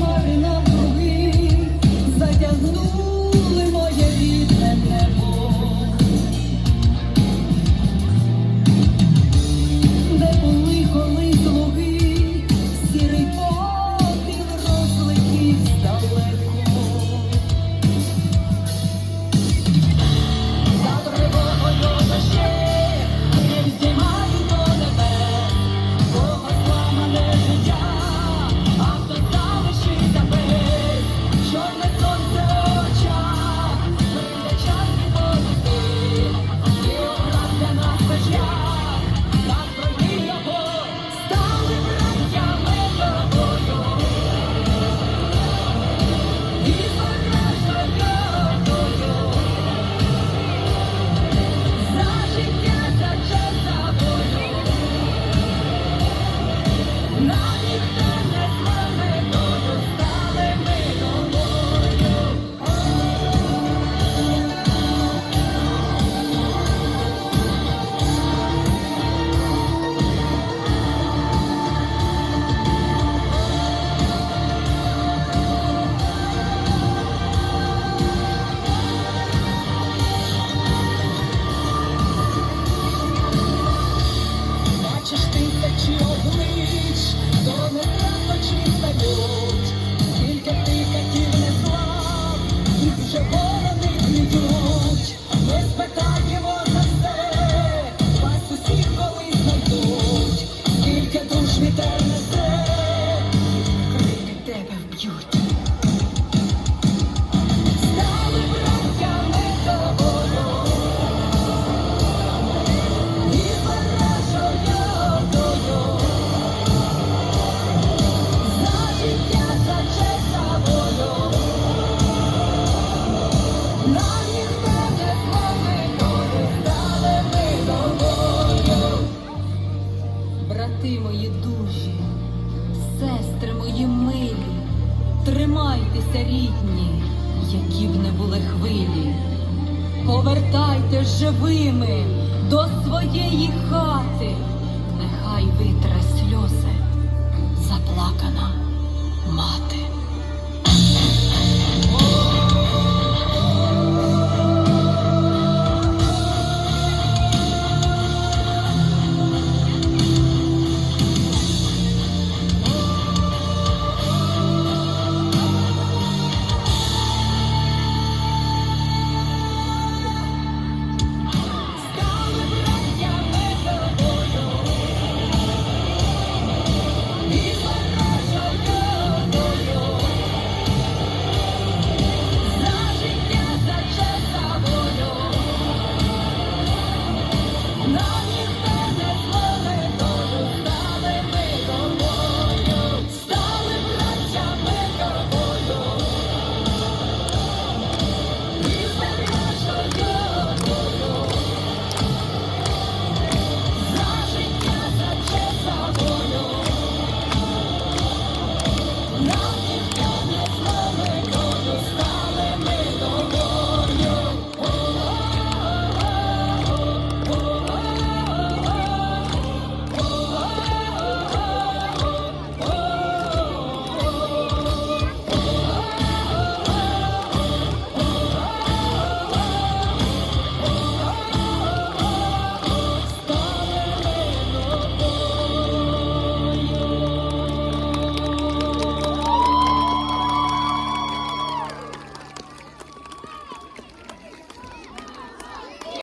more and more. мені, які б не були хвилі, повертайте живими до своєї хати, нехай витре.